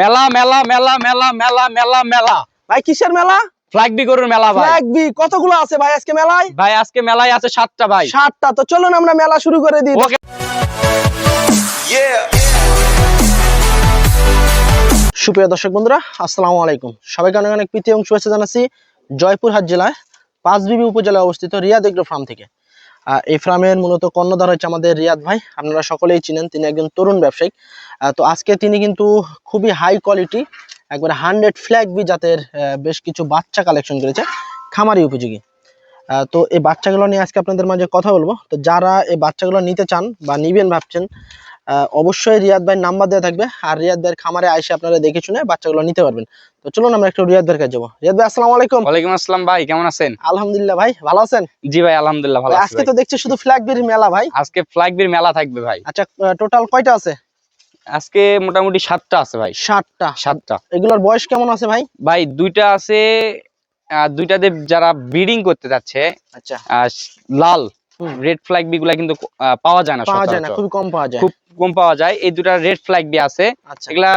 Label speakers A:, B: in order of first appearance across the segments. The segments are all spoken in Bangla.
A: মেলা মেলা মেলা মেলা মেলা মেলা মেলা।
B: ভাই কিসের মেলা?
A: ফ্ল্যাগ গরুর মেলা ভাই।
B: ফ্ল্যাগ কতগুলো আছে ভাই আজকে মেলায়?
A: ভাই আজকে মেলায় আছে সাতটা ভাই।
B: সাতটা তো চলুন আমরা মেলা শুরু করে দিই। সুপ্রিয় দর্শক বন্ধুরা আসসালামু আলাইকুম। সবাইকে অনেক অনেক প্রীতি এবং শুভেচ্ছা জানাচ্ছি জয়পুরহাট জেলায় পাঁচবিবি উপজেলায় অবস্থিত রিয়াদ এগ্রো ফার্ম থেকে। এই মূলত কর্ণধার হচ্ছে আমাদের রিয়াদ ভাই। আপনারা সকলেই চিনেন, তিনি একজন তরুণ ব্যবসায়িক। তো আজকে তিনি কিন্তু খুবই হাই কোয়ালিটি একবারে হান্ড্রেড ফ্ল্যাগ বি জাতের বেশ কিছু বাচ্চা কালেকশন করেছে খামারি উপযোগী। তো এই বাচ্চাগুলো নিয়ে আজকে আপনাদের মাঝে কথা বলব। তো যারা এই বাচ্চাগুলো নিতে চান বা নিবেন ভাবছেন অবশ্যই রিয়াদ ভাইয়ের নাম্বার দেওয়া থাকবে। আর রিয়াদ ভাইয়ের খামারে আইসে আপনারা দেখে শুনে বাচ্চাগুলো নিতে পারবেন। তো চলুন আমরা একটু রিয়াদ ভাইয়ের কাছে যাব। রিয়াদ ভাই আসসালামু আলাইকুম।
A: ওয়ালাইকুম আসসালাম ভাই কেমন আছেন?
B: আলহামদুলিল্লাহ ভাই ভালো আছেন?
A: জি ভাই আলহামদুলিল্লাহ ভালো আছি
B: আজকে তো দেখছি শুধু ফ্ল্যাগ বির মেলা ভাই।
A: আজকে ফ্ল্যাগ বির মেলা থাকবে ভাই।
B: আচ্ছা টোটাল কয়টা আছে?
A: আজকে মোটামুটি সাতটা আছে ভাই।
B: সাতটা।
A: সাতটা।
B: এগুলোর বয়স কেমন আছে ভাই?
A: ভাই দুইটা আছে দুইটাতে যারা ব্রিডিং করতে যাচ্ছে
B: আচ্ছা।
A: লাল। রেড ফ্ল্যাগ বি গুলা কিন্তু পাওয়া যায় না
B: পাওয়া যায় না। খুবই কম পাওয়া যায়।
A: খুব কম পাওয়া যায়। এই দুটা রেড ফ্ল্যাগ বি আছে।
B: আচ্ছা।
A: এগুলা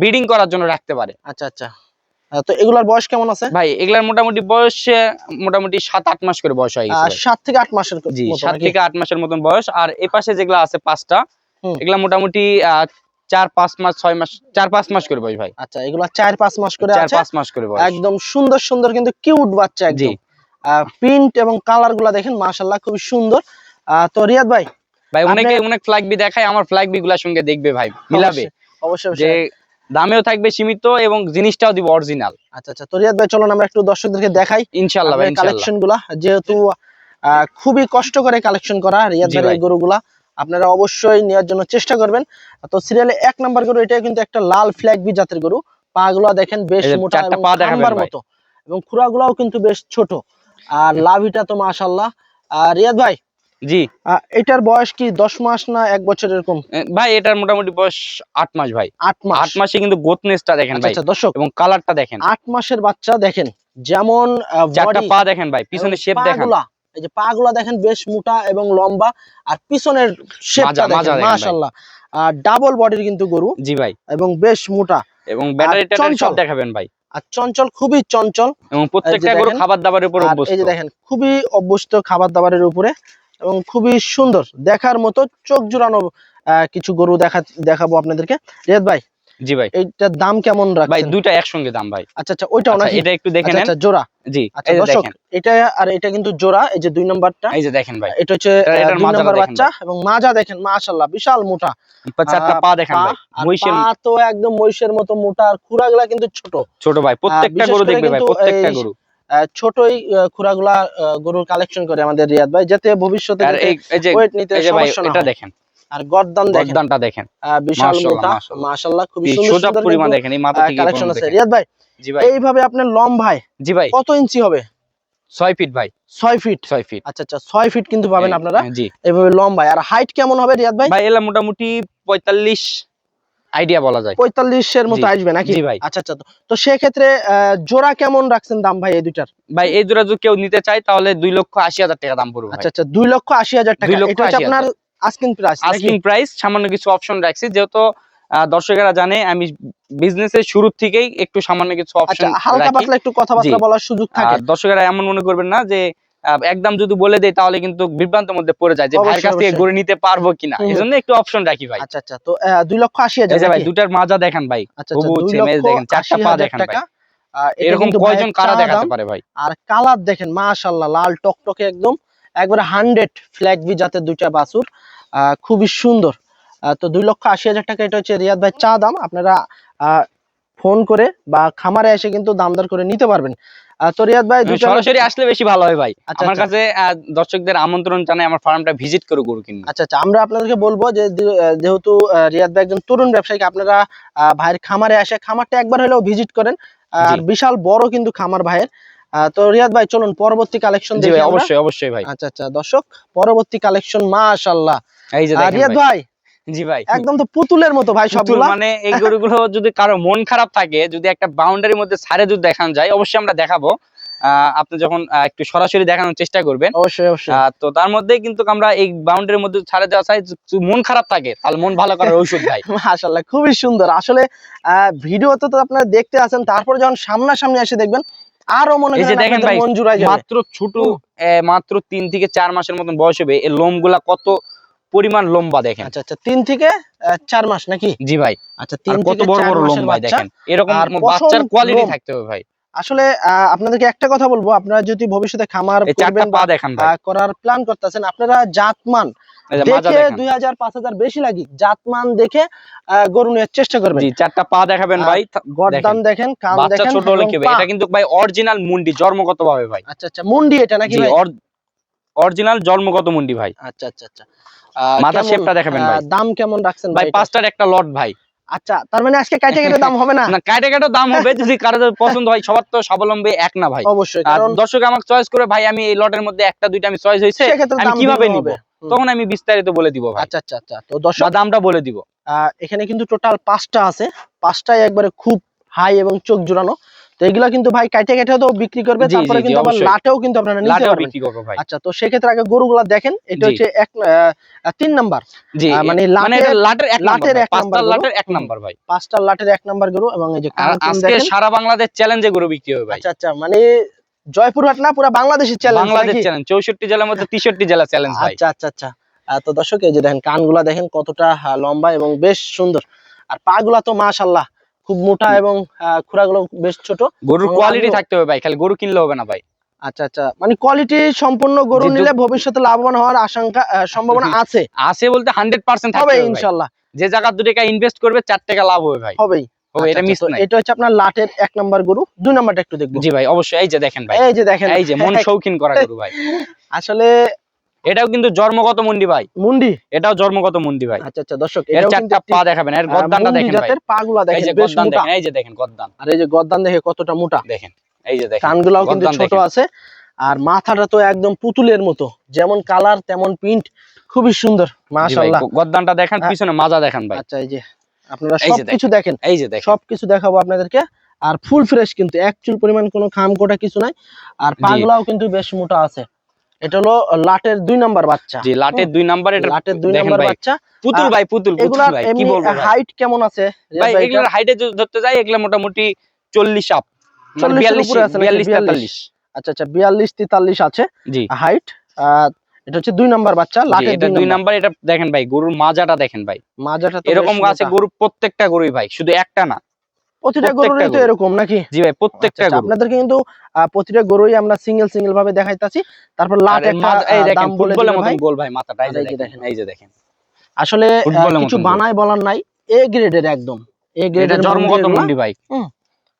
A: ব্রিডিং করার জন্য রাখতে পারে।
B: আচ্ছা আচ্ছা। তো এগুলার বয়স কেমন আছে?
A: ভাই এগুলার মোটামুটি বয়স মোটামুটি সাত আট মাস করে বয়স হয়ে
B: সাত থেকে আট মাসের
A: জি সাত থেকে আট মাসের মতন বয়স। আর এ পাশে যেগুলা আছে পাঁচটা এগুলা মোটামুটি আহ, চার পাঁচ মাস ছয় মাস চার পাঁচ মাস করে বয়স ভাই।
B: আচ্ছা এগুলো চার পাঁচ মাস করে
A: চার পাঁচ মাস করে বয়স।
B: একদম সুন্দর সুন্দর কিন্তু কিউট বাচ্চা একদম। প্রিন্ট এবং কালারগুলা দেখেন মাশাল্লাহ খুবই সুন্দর। তো রিয়াদ ভাই
A: ভাই অনেকে অনেক ফ্ল্যাগ বি দেখায় আমার ফ্ল্যাগ বি গুলার সঙ্গে দেখবে ভাই মিলাবে।
B: অবশ্যই,
A: যে দামেও থাকবে সীমিত এবং জিনিসটাও দিব অরিজিনাল
B: আচ্ছা আচ্ছা তো রিয়াদ ভাই চলুন আমরা একটু দর্শকদেরকে দেখাই।
A: ইনশাল্লাহ ভাই
B: কালেকশনগুলা যেহেতু খুবই কষ্ট করে কালেকশন করা রিয়াদ
A: ভাই।
B: গরুগুলা আপনারা অবশ্যই নেওয়ার জন্য চেষ্টা করবেন। তো সিরিয়ালে এক নাম্বার গরু এটা কিন্তু একটা লাল ফ্ল্যাগ বি জাতের গরু। পা গুলা দেখেন বেশ মোটা মতো। এবং খুরা গুলাও কিন্তু বেশ ছোট। আর লাভিটা তো মাশাল্লাহ আর রিয়াদ ভাই
A: জি।
B: এটার বয়স কি দশ মাস না এক বছর এরকম?
A: ভাই এটার মোটামুটি বয়স আট মাস ভাই।
B: আট মাস।
A: আট মাসে কিন্তু গোতনেসটা দেখেন
B: আচ্ছা
A: ভাই।
B: আচ্ছা দর্শক
A: এবং কালারটা দেখেন।
B: আট মাসের বাচ্চা দেখেন যেমন
A: পা দেখেন ভাই পিছনে শেপ দেখেন।
B: পাগুলা, এই যে পা গুলা দেখেন বেশ মোটা এবং লম্বা আর পিছনের শেপটা দেখেন মাশাআল্লাহ। আর ডাবল বডির কিন্তু গরু
A: জি ভাই।
B: এবং বেশ মোটা।
A: এবং ব্যাটারি ট্যাটারি সব দেখাবেন ভাই।
B: আর চঞ্চল খুবই চঞ্চল।
A: এবং প্রত্যেকটা গরু খাবার দাবারের উপর অভ্যস্ত
B: এই যে দেখেন খুবই অভ্যস্ত খাবার দাবারের উপরে এবং খুবই সুন্দর। দেখার মতো চোখ জোড়ানো আহ, কিছু গরু দেখা দেখাবো আপনাদেরকে। রিয়াদ ভাই
A: জি ভাই।
B: এইটার দাম কেমন
A: ভাই দুইটা একসঙ্গে দাম ভাই।
B: আচ্ছা আচ্ছা ওইটাও
A: আচ্ছা,
B: নাকি
A: এটা একটু দেখে
B: আচ্ছা,
A: নেন।
B: আচ্ছা জোড়া।
A: জি
B: আচ্ছা দর্শক এটা আর এটা কিন্তু জোড়া এই যে দুই নাম্বারটা।
A: এই যে দেখেন ভাই।
B: এটা হচ্ছে
A: এটার
B: দুই নাম্বার বাচ্চা এবং মাজা দেখেন মাশাআল্লাহ বিশাল মোটা।
A: চারটা পা দেখেন ভাই। মহিষের
B: পা তো একদম মহিষের মতো মোটা আর খুরাগুলা কিন্তু ছোট।
A: ছোট ভাই প্রত্যেকটা গরু দেখবে ভাই প্রত্যেকটা গরু।
B: ছোটই খুরাগুলা গরুর কালেকশন করে আমাদের রিয়াদ ভাই যাতে ভবিষ্যতে weight নিতে সমস্যা না
A: এটা দেখেন।
B: আর গর্দান দেখেন।
A: গর্দানটা দেখেন।
B: বিশাল মোটা।
A: মাশাআল্লাহ। জি,
B: সুন্দর সুন্দর
A: পরিমাণ দেখেন এই মাথা থেকে
B: কালেকশন আছে। রিয়াদ ভাই
A: জি ভাই।
B: এইভাবে আপনার লম্বায়
A: জি ভাই।
B: কত ইঞ্চি হবে?
A: ছয় ফিট ভাই।
B: ছয় ফিট?
A: ছয় ফিট।
B: আচ্ছা আচ্ছা ছয় ফিট কিন্তু পাবেন আপনারা।
A: জি।
B: এইভাবে লম্বায় আর হাইট কেমন হবে রিয়াদ ভাই?
A: ভাই এলা মোটামুটি পঁয়তাল্লিশ আইডিয়া বলা যায়।
B: পঁয়তাল্লিশের মতো আসবে নাকি?
A: জি ভাই।
B: আচ্ছা আচ্ছা তো- সেক্ষেত্রে আহ, জোড়া কেমন রাখছেন দাম ভাই এই দুইটার?
A: ভাই এই জোড়া যদি কেউ নিতে চায় তাহলে দুই লক্ষ আশি হাজার টাকা দাম পড়বে
B: আচ্ছা আচ্ছা দুই লক্ষ আশি হাজার টাকা। এটা আপনার আস্কিং প্রাইস
A: আস্কিং প্রাইস সামান্য কিছু অপশন রাখছি। যেহেতু দর্শকেরা জানে আমি বিজনেসের শুরু থেকেই একটু সামান্য কিছু
B: আচ্ছা
A: অপশন
B: হালকা পাতলা একটু কথাবার্তা বলার সুযোগ থাকে।
A: দর্শকেরা এমন মনে করবেন না যে একদম যদি বলে দেয় তাহলে কিন্তু বিভ্রান্তের মধ্যে পড়ে যায় যে ভাইয়ের কাছ থেকে গড়ে নিতে পারব কিনা। এই জন্য একটু অপশন রাখি ভাই।
B: আচ্ছা আচ্ছা তো দুই লক্ষ আশি হাজার
A: ভাই? দুটার মাজা দেখেন ভাই।
B: আচ্ছা আচ্ছা
A: দেখেন, চারটা পা দেখেন ভাই। এরকম কয়জন কারা দেখাতে পারে ভাই?
B: আর কালার দেখেন মাশাল্লাহ লাল টকটকে একদম একবারে হান্ড্রেড ফ্ল্যাগ বি জাতের দুইটা আহ, খুবই সুন্দর। তো দুই লক্ষ আশি হাজার টাকা এটা হচ্ছে রিয়াদ ভাই চা দাম। আপনারা ফোন করে বা খামারে এসে কিন্তু দাম দর করে নিতে পারবেন। তো রিয়াদ ভাই
A: সরাসরি আসলে বেশি ভালো হয় ভাই।
B: আচ্ছা,
A: আমার
B: আচ্ছা।
A: কাছে দর্শকদের আমন্ত্রণ জানাই আমার ফার্মটা ভিজিট করে গরু কিনবে।
B: আচ্ছা আচ্ছা আমরা আপনাদেরকে বলব যে যেহেতু রিয়াদ ভাই একজন তরুণ ব্যবসায়ী আপনারা ভাইয়ের খামারে এসে খামারটা একবার হলেও ভিজিট করেন। আর বিশাল বড় কিন্তু খামার ভাইয়ের। তো রিয়াদ ভাই চলুন পরবর্তী কালেকশন দেখি
A: অবশ্যই অবশ্যই ভাই।
B: আচ্ছা আচ্ছা দর্শক পরবর্তী কালেকশন মাশাআল্লাহ।
A: এই যে
B: রিয়াদ
A: ভাই। জি ভাই।
B: একদম তো পুতুলের মতো ভাই সবগুলা।
A: মানে এই গরুগুলো যদি কারও মন খারাপ থাকে যদি একটা বাউন্ডারির মধ্যে ছাড়ে যদি দেখানো যায় অবশ্যই আমরা দেখাবো। আপনি যখন একটু সরাসরি দেখানোর চেষ্টা করবেন
B: অবশ্যই অবশ্যই।
A: তো তার মধ্যে কিন্তু আমরা এই বাউন্ডারির মধ্যে ছাড়ে দেওয়া চাই মন খারাপ থাকে তাহলে মন ভালো করার ঔষধ ভাই।
B: মাশাআল্লাহ খুবই সুন্দর। আসলে ভিডিওতে তো আপনারা দেখতে আছেন তারপর যখন সামনাসামনি এসে দেখবেন আরও মনে
A: এই যে
B: করেন
A: দেখেন ভাই, মাত্র ছোট মাত্র তিন থেকে চার মাসের মতন বয়স হবে এই লোমগুলা কত পরিমাণ লম্বা দেখেন।
B: আচ্ছা আচ্ছা তিন থেকে চার মাস নাকি?
A: জি ভাই।
B: আচ্ছা তিন
A: কত বড় বড়
B: মাসের
A: লোম ভাই
B: বাচ্চা।
A: দেখেন। এরকম বাচ্চার কোয়ালিটি থাকতে হবে ভাই।
B: আসলে আপনাদেরকে একটা কথা বলব। আপনারা যদি ভবিষ্যতে খামার করার প্ল্যান করতেছেন আপনারা জাতমান দেখে দুই হাজার পাঁচ হাজার বেশি লাগি জাতমান দেখে আহ, গরু নেওয়ার চেষ্টা করবেন।
A: চারটা পা দেখাবেন ভাই।
B: গরদান দেখেন। কান দেখেন
A: ছোট হলে কি এটা কিন্তু ভাই অরিজিনাল মুন্ডি জন্মগত ভাবে ভাই।
B: আচ্ছা আচ্ছা মুন্ডি এটা নাকি ভাই?
A: অরিজিনাল জন্মগত মুন্ডি ভাই।
B: আচ্ছা আচ্ছা আচ্ছা। কেমন,
A: শেপটা দেখাবেন ভাই।
B: দাম কেমন রাখছেন
A: ভাই পাঁচটার একটা লট ভাই।
B: আচ্ছা তার মানে আজকে কাটে কেটে দাম হবে না?
A: না কাটে কাটে দাম হবে যদি কারও পছন্দ হয় সবার তো স্বাবলম্বী এক না ভাই।
B: অবশ্যই কারণ
A: দর্শক আমাকে চয়েস করে ভাই আমি এই লটের মধ্যে একটা দুইটা আমি চয়েস
B: সেক্ষেত্রে
A: আমি কীভাবে নিব? তখন আমি বিস্তারিত বলে দিব ভাই।
B: আচ্ছা আচ্ছা আচ্ছা তো দর্শক
A: দামটা বলে দিব।
B: এখানে কিন্তু টোটাল পাঁচটা আছে। পাঁচটাই একবারে খুব হাই এবং চোখ জোড়ানো। তো এগুলা কিন্তু ভাই কাটে কেটে তো বিক্রি করবে তারপরে কিন্তু আবার লাটেও কিন্তু আপনারা নিতে পারবেন।
A: বিক্রি করব ভাই।
B: আচ্ছা তো সেক্ষেত্রে আগে গরুগুলা দেখেন এটা হচ্ছে এক তিন নাম্বার। মানে
A: মানে লাটের এক
B: লাটের এক নাম্বার
A: লাটের এক নাম্বার ভাই।
B: পাঁচটা লাটের এক নাম্বার গরু এবং এই যে
A: আজকে সারা বাংলাদেশ চ্যালেঞ্জে গরু বিক্রি হবে ভাই।
B: আচ্ছা আচ্ছা মানে জয়পুরহাট না পুরো বাংলাদেশের চ্যালেঞ্জ
A: বাংলাদেশ চ্যালেঞ্জ চৌষট্টি জেলার মধ্যে তেষট্টি জেলা চ্যালেঞ্জ ভাই।
B: আচ্ছা আচ্ছা আচ্ছা। তো দর্শক এই যে দেখেন কানগুলা দেখেন কতটা লম্বা এবং বেশ সুন্দর। আর পাগুলা তো মাশাল্লাহ খুব মোটা এবং আহ, খুরাগুলো বেশ ছোট।
A: গরুর কোয়ালিটি থাকতে হবে ভাই খালি গরু কিনলে হবে না ভাই।
B: আচ্ছা আচ্ছা। মানে কোয়ালিটি সম্পূর্ণ গরু নিলে ভবিষ্যতে লাভবান হওয়ার আশঙ্কা সম্ভাবনা আছে।
A: আছে বলতে হান্ড্রেড পার্সেন্ট
B: হবে
A: ইনশাল্লাহ। যে জায়গা দু টাকা ইনভেস্ট করবে চার টাকা লাভ হবে ভাই।
B: হবেই।
A: হবে এটা
B: আচ্ছা,
A: মিস নাই।
B: এটা হচ্ছে আপনার লাটের এক নাম্বার গরু দুই নাম্বারটা একটু দেখব।
A: জি ভাই অবশ্যই এই যে দেখেন ভাই।
B: এই যে দেখেন।
A: এই যে মন শৌখিন করা গরু ভাই।
B: আসলে
A: এটাও কিন্তু জন্মগত মুন্ডি ভাই।
B: মুন্ডি?
A: এটাও জন্মগত মুন্ডি ভাই।
B: আচ্ছা আচ্ছা দর্শক
A: এর চারটা পা দেখাবেন এর গদ্দানটা দেখেন ভাই।
B: পাগুলা
A: এই
B: দেখেন
A: যে
B: বেশ
A: গদ্দান
B: মোটা।
A: দেখেন এই যে দেখেন গদ্দান।
B: আর এই যে গদ্দান দেখে কতটা মোটা?
A: দেখেন এই যে দেখেন
B: কানগুলাও কিন্তু ছোট আছে আর মাথাটা তো একদম পুতুলের মতো। যেমন কালার তেমন প্রিন্ট খুবই সুন্দর মাশাআল্লাহ।
A: গদ্দানটা দেখেন
B: হ্যাঁ।
A: পিছনে মাজা দেখেন ভাই।
B: আচ্ছা এই যে আপনারা
A: এই যে
B: সবকিছু দেখেন
A: এই যে দেখেন।
B: সবকিছু দেখাবো আপনাদেরকে। আর ফুল ফ্রেশ কিন্তু এক চুল পরিমাণ কোনো খাম কোটা কিছু নাই। আর পাগুলাও কিন্তু বেশ মোটা আছে। এটা হলো লাটের দুই নাম্বার বাচ্চা।
A: জি লাটের দুই নাম্বার এটা
B: লাটের দুই নাম্বার বাচ্চা।
A: পুতুল ভাই পুতুল পুতুল ভাই কি বলব
B: হাইট কেমন আছে?
A: ভাই এগুলোর হাইটে যদি ধরতে যাই এগুলো মোটামুটি চল্লিশ আপ
B: 40 এর উপরে আছে
A: বিয়াল্লিশ
B: 42?
A: তেতাল্লিশ
B: আচ্ছা আচ্ছা বিয়াল্লিশ তেতাল্লিশ আছে।
A: জি।
B: হাইট এটা হচ্ছে দুই নাম্বার বাচ্চা লাটের
A: এটা দুই নাম্বার। এটা দেখেন ভাই গরুর মাজাটা দেখেন ভাই।
B: মাজাটা
A: এরকম আছে। গরু প্রত্যেকটা গরুই ভাই শুধু একটা না।
B: প্রতিটা গরুরই তো এরকম নাকি?
A: জি ভাই প্রত্যেকটা
B: আচ্ছা, আচ্ছা,
A: গরু।
B: আপনাদেরকে কিন্তু প্রতিটা গরুই আমরা সিঙ্গেল সিঙ্গেল ভাবে দেখাইতাছি। তারপর লাট একটা
A: এই দেখেন ফুটবলের মতন গোল ভাই মাথাটা এই যে দেখেন। এই যে দেখেন।
B: আসলে কিছু বানায় বলার নাই এ গ্রেডের একদম। এ গ্রেডের
A: জন্মগত মুন্ডি ভাই।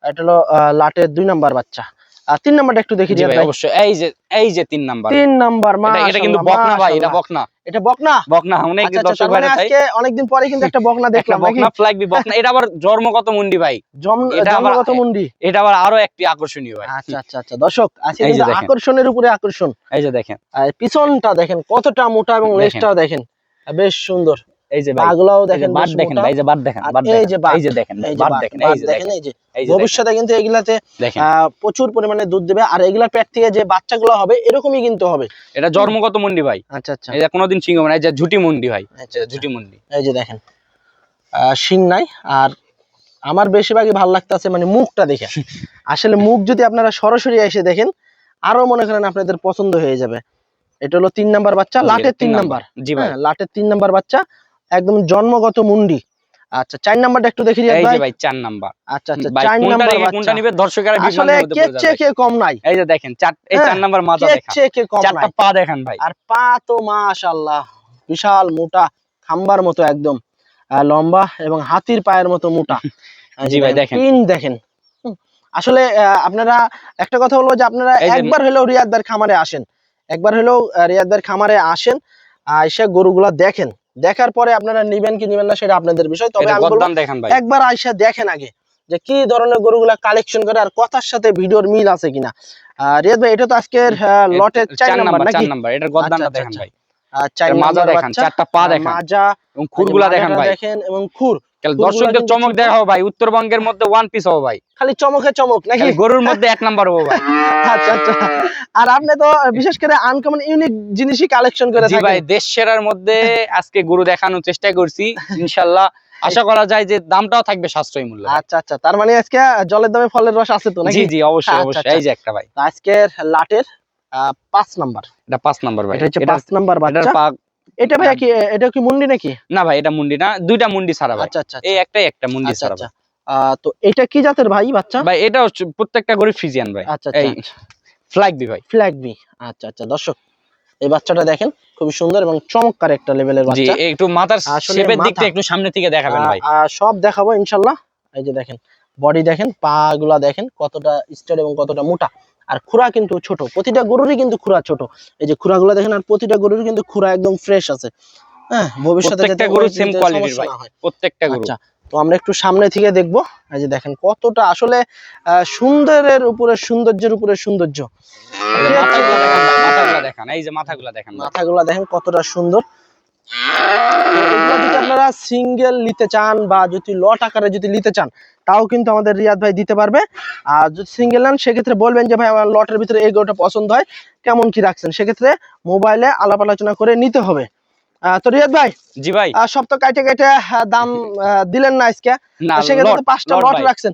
B: এটা হলো লাটের দুই নাম্বার বাচ্চা। আর তিন নাম্বারটা একটু দেখি
A: ভাই। অবশ্যই এই যে এই যে তিন নাম্বার।
B: তিন নাম্বার মা
A: এটা কিন্তু বকনা ভাই এটা বকনা।
B: এটা বকনা?
A: বকনা অনেক
B: আচ্ছা, আচ্ছা,
A: দর্শক
B: মানে আজকে অনেকদিন পরে কিন্তু একটা বকনা দেখলাম
A: বকনা বকনা। এটা আবার জন্মগত মুন্ডি ভাই।
B: জন্মগত মুন্ডি।
A: এটা আবার আরও একটি আকর্ষণীয় ভাই।
B: আচ্ছা আচ্ছা আচ্ছা। দর্শক আজকে কিন্তু আকর্ষণের উপরে আকর্ষণ।
A: এই যে দেখেন।
B: পিছনটা দেখেন কতটা মোটা এবং। লেজটাও দেখেন। বেশ সুন্দর।
A: এই যে
B: পাগুলাও দেখেন
A: বাট দেখেন ভাই যে বাট দেখেন বাট
B: এই যে
A: এই যে দেখেন বাট
B: বাট,
A: দেখেন এই যে
B: দেখেন
A: দেখেন
B: এই যে
A: এই যে দেখেন
B: ভবিষ্যতে কিন্তু এগুলাতে প্রচুর পরিমাণে দুধ দেবে আর এগুলার পেট থেকে যে বাচ্চাগুলো হবে এরকমই কিন্তু হবে
A: এটা জন্মগত মুন্ডি ভাই
B: আচ্ছা আচ্ছা
A: এটা কোনোদিন সিংহ মানে এই যে ঝুটি মুন্ডি ভাই
B: আচ্ছা,
A: ঝুটি মুন্ডি
B: এই যে দেখেন শিং নাই আর আমার বেশিরভাগই ভালো লাগতেছে মানে মুখটা দেখে আসলে মুখ যদি আপনারা সরাসরি এসে দেখেন আরও মনে করেন আপনাদের পছন্দ হয়ে যাবে এটা হলো তিন নাম্বার বাচ্চা লাটের তিন
A: নাম্বার। জি ভাই
B: হ্যাঁ, লাটের তিন নাম্বার বাচ্চা একদম জন্মগত মুন্ডি। আচ্ছা চার নাম্বারটা একটু দেখি
A: এই
B: ভাই
A: যে ভাই। চার নাম্বার।
B: আচ্ছা আচ্ছা চার নাম্বার
A: কোনটা নিবে? দর্শকেরা
B: আসলে কে চেয়ে কে কম নাই।
A: এই যে দেখেন চার এই
B: হ্যাঁ,
A: চার নাম্বার মাজা
B: কে
A: দেখা।
B: চেয়ে কে কম নাই।
A: চারটা পা দেখান ভাই।
B: আর পা তো মাশাআল্লাহ বিশাল মোটা খাম্বার মতো একদম। লম্বা এবং হাতির পায়ের মতো মোটা।
A: জি ভাই, দেখেন।
B: পিন দেখেন। আসলে আপনারা একটা কথা হলো যে আপনারা একবার হলেও রিয়াদদার খামারে আসেন। একবার হলেও রিয়াদদার খামারে আসেন আইসা গরুগুলা দেখেন। দেখার পরে আপনারা নিবেন কি নিবেন না সেটা আপনাদের বিষয়। তবে আমি একবার আইসা দেখেন আগে যে কি ধরনের গরুগুলা কালেকশন করে আর কথার সাথে ভিডিওর মিল আছে কিনা। রিয়াজ রিয়াদ ভাই এটা তো আজকের লটের চার নাম্বার নাকি?
A: নাম্বার এটার গদ্দানটা
B: আচ্ছা,
A: দেখেন
B: আচ্ছা,
A: ভাই।
B: আর চার
A: মাজা
B: নাম্বার
A: দেখান চারটা পা দেখেন।
B: মাজা
A: এবং খুরগুলা দেখেন ভাই।
B: দেখেন এবং খুর।
A: দর্শকদের চমক
B: ছোট।
A: দেখাবো ভাই উত্তরবঙ্গের মধ্যে ওয়ান পিস হব ভাই।
B: খালি চমকে চমক নাকি?
A: গরুর মধ্যে এক নাম্বার হব ভাই।
B: আচ্ছা আচ্ছা। আর আপনি তো বিশেষ করে আনকমন ইউনিক জিনিসই কালেকশন করে
A: জি ভাই দেশ সেরার মধ্যে আজকে গরু দেখানোর চেষ্টা করছি ইনশাল্লাহ। আশা করা যায় যে দামটাও থাকবে সাশ্রয়ী মূল্য
B: আচ্ছা আচ্ছা। তার মানে আজকে জলের দামে ফলের রস আছে তো নাকি?
A: জি জি অবশ্যই
B: আচ্ছা,
A: অবশ্যই।
B: আচ্ছা।
A: এই যে একটা ভাই।
B: আজকের লাটের আহ, পাঁচ নাম্বার
A: এটা পাঁচ নাম্বার ভাই।
B: এটা হচ্ছে পাঁচ নাম্বার বাচ্চা। এটা ভাই কি এটা কি মুন্ডি নাকি?
A: না ভাই এটা মুন্ডি না দুইটা মুন্ডি ছাড়া ভাই।
B: আচ্ছা আচ্ছা
A: এই একটাই একটা মুন্ডি
B: আচ্ছা
A: ছাড়া
B: আচ্ছা। তো এটা কি জাতের ভাই বাচ্চা?
A: ভাই এটা প্রত্যেকটা গরু ফ্রিজিয়ান ভাই।
B: আচ্ছা
A: এই
B: আচ্ছা
A: ফ্ল্যাগ বি ভাই।
B: ফ্ল্যাগ বি আচ্ছা আচ্ছা দর্শক এই বাচ্চাটা দেখেন খুবই সুন্দর এবং চমৎকার একটা লেভেলের বাচ্চা।
A: জি একটু মাথার শেপের দিকটা একটু সামনে থেকে দেখাবেন ভাই।
B: সব দেখাবো ইনশাল্লাহ। এই যে দেখেন বডি দেখেন পা গুলা দেখেন কতটা স্ট্রেট এবং কতটা মোটা। আর খুরা কিন্তু ছোট প্রতিটা গরুরই কিন্তু খুরা ছোট। এই যে খুরাগুলো দেখেন আর প্রতিটা গরুর কিন্তু খুরা একদম ফ্রেশ আছে। হ্যাঁ ভবিষ্যতে যাতে
A: গরু সেম কোয়ালিটির ভাই প্রত্যেকটা গরু
B: আচ্ছা তো আমরা একটু সামনে থেকে দেখব। এই যে দেখেন কতটা আসলে আহ, সুন্দরের উপরে সৌন্দর্যের উপরে সৌন্দর্য।
A: মাথাগুলো দেখান এই যে মাথাগুলো দেখান।
B: মাথাগুলা দেখেন কতটা সুন্দর। যদি আপনারা সিঙ্গেল নিতে চান বা যদি লট আকারে যদি নিতে চান তাও কিন্তু আমাদের রিয়াদ ভাই দিতে পারবে। আর যদি সিঙ্গেল নেন সেক্ষেত্রে বলবেন যে ভাই আমার লটের ভিতরে এই গরুটা পছন্দ হয় কেমন কি রাখছেন? সেক্ষেত্রে মোবাইলে আলাপ আলোচনা করে নিতে হবে। তো রিয়াদ ভাই
A: জি ভাই।
B: আহ, সব তো কাইটে কাইটে দাম দিলেন না আজকে। সেক্ষেত্রে পাঁচটা
A: লট
B: লট রাখছেন।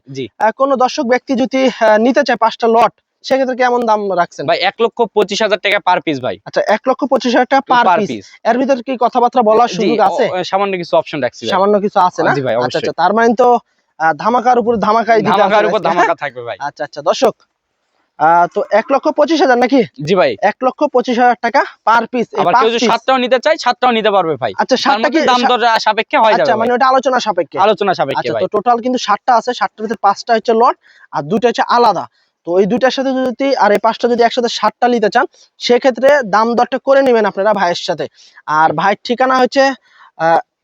B: কোনো দর্শক ব্যক্তি যদি নিতে চায় পাঁচটা লট সেক্ষেত্রে কেমন দাম রাখছেন?
A: ভাই এক লক্ষ পঁচিশ হাজার টাকা পার পিস ভাই।
B: আচ্ছা এক লক্ষ পঁচিশ হাজার টাকা পার পিস এর ভিতরে কি কথাবার্তা বলার সুযোগ আছে?
A: সামান্য কিছু অপশন রাখছি
B: সামান্য কিছু আছে না?
A: ভাই,
B: আচ্ছা আচ্ছা তার মানে তো ধামাকার উপর ধামাকাই
A: ধামাকার উপর ধামাকা থাকবে ভাই?
B: আচ্ছা আচ্ছা দর্শক তো এক লক্ষ পঁচিশ হাজার নাকি?
A: জি ভাই।
B: এক লক্ষ পঁচিশ হাজার টাকা পার পিস
A: সাতটাও নিতে চায় সাতটাও নিতে পারবে ভাই।
B: আচ্ছা সাতটা কি
A: দাম দর সাপেক্ষে হয়ে
B: আচ্ছা মানে। ওটা আলোচনা সাপেক্ষে।
A: আলোচনা সাপেক্ষে
B: আচ্ছা তো টোটাল কিন্তু সাতটা আছে সাতটার ভিতরে পাঁচটা হচ্ছে লট আর দুইটা হচ্ছে আলাদা। তো এই দুইটার সাথে যদি আর এই পাঁচটা যদি একসাথে সাতটা নিতে চান সেক্ষেত্রে দাম দরটা করে নেবেন আপনারা ভাইয়ের সাথে। আর ভাইয়ের ঠিকানা হচ্ছে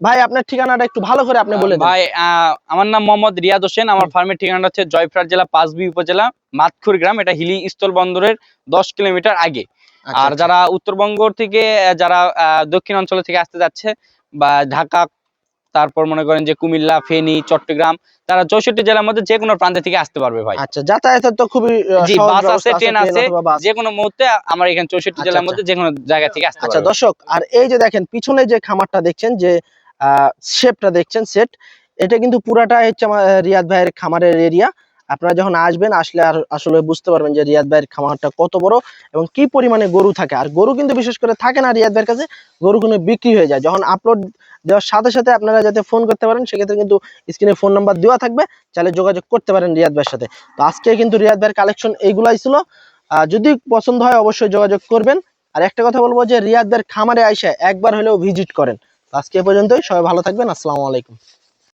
B: ভাই আপনার ঠিকানাটা একটু ভালো করে আপনি বলে
A: ভাই আমার নাম মোহাম্মদ রিয়াদ হোসেন। আমার ফার্মের ঠিকানাটা হচ্ছে জয়পুরহাট জেলা পাঁচবি উপজেলা মাতখুর গ্রাম। এটা হিলি স্থল বন্দরের দশ কিলোমিটার আগে।
B: আচ্ছা,
A: আর
B: আচ্ছা।
A: যারা উত্তরবঙ্গ থেকে যারা আহ, দক্ষিণ অঞ্চল থেকে আসতে যাচ্ছে বা ঢাকা তারপর মনে করেন যে কুমিল্লা ফেনী চট্টগ্রাম তারা চৌষট্টি জেলার মধ্যে যে কোনো প্রান্ত থেকে আসতে পারবে ভাই।
B: আচ্ছা যাতায়াতের তো খুবই
A: জি বাস আছে ট্রেন আছে যে কোনো মুহূর্তে আমার এখানে চৌষট্টি
B: আচ্ছা,
A: জেলার
B: আচ্ছা।
A: মধ্যে যে কোনো জায়গা থেকে আসতে
B: আচ্ছা দর্শক আর এই যে দেখেন পিছনে যে খামারটা দেখছেন যে শেপটা দেখছেন সেট এটা কিন্তু পুরাটা হচ্ছে আমার রিয়াদ ভাইয়ের খামারের এরিয়া আপনারা যখন আসবেন, আসলে আর আসলে বুঝতে পারবেন যে রিয়াদ ভাইয়ের খামারটা কত বড় এবং কি পরিমাণে গরু থাকে। আর গরু কিন্তু বিশেষ করে থাকে না রিয়াদ ভাইয়ের কাছে, গরু কিন্তু বিক্রি হয়ে যায়। যখন আপলোড দেওয়ার সাথে সাথে আপনারা যাতে ফোন করতে পারেন, সেক্ষেত্রে কিন্তু স্ক্রিনে ফোন নাম্বার দেওয়া থাকবে, চাইলে যোগাযোগ করতে পারেন রিয়াদ ভাইয়ের সাথে। তো আজকে কিন্তু রিয়াদ ভাইয়ের কালেকশন এইগুলাই ছিল। যদি পছন্দ হয় অবশ্যই যোগাযোগ করবেন। আর একটা কথা বলব যে রিয়াদের খামারে আইসা একবার হলেও ভিজিট করেন। আজকে পর্যন্তই, সবাই ভালো থাকবেন, আসসালামু আলাইকুম।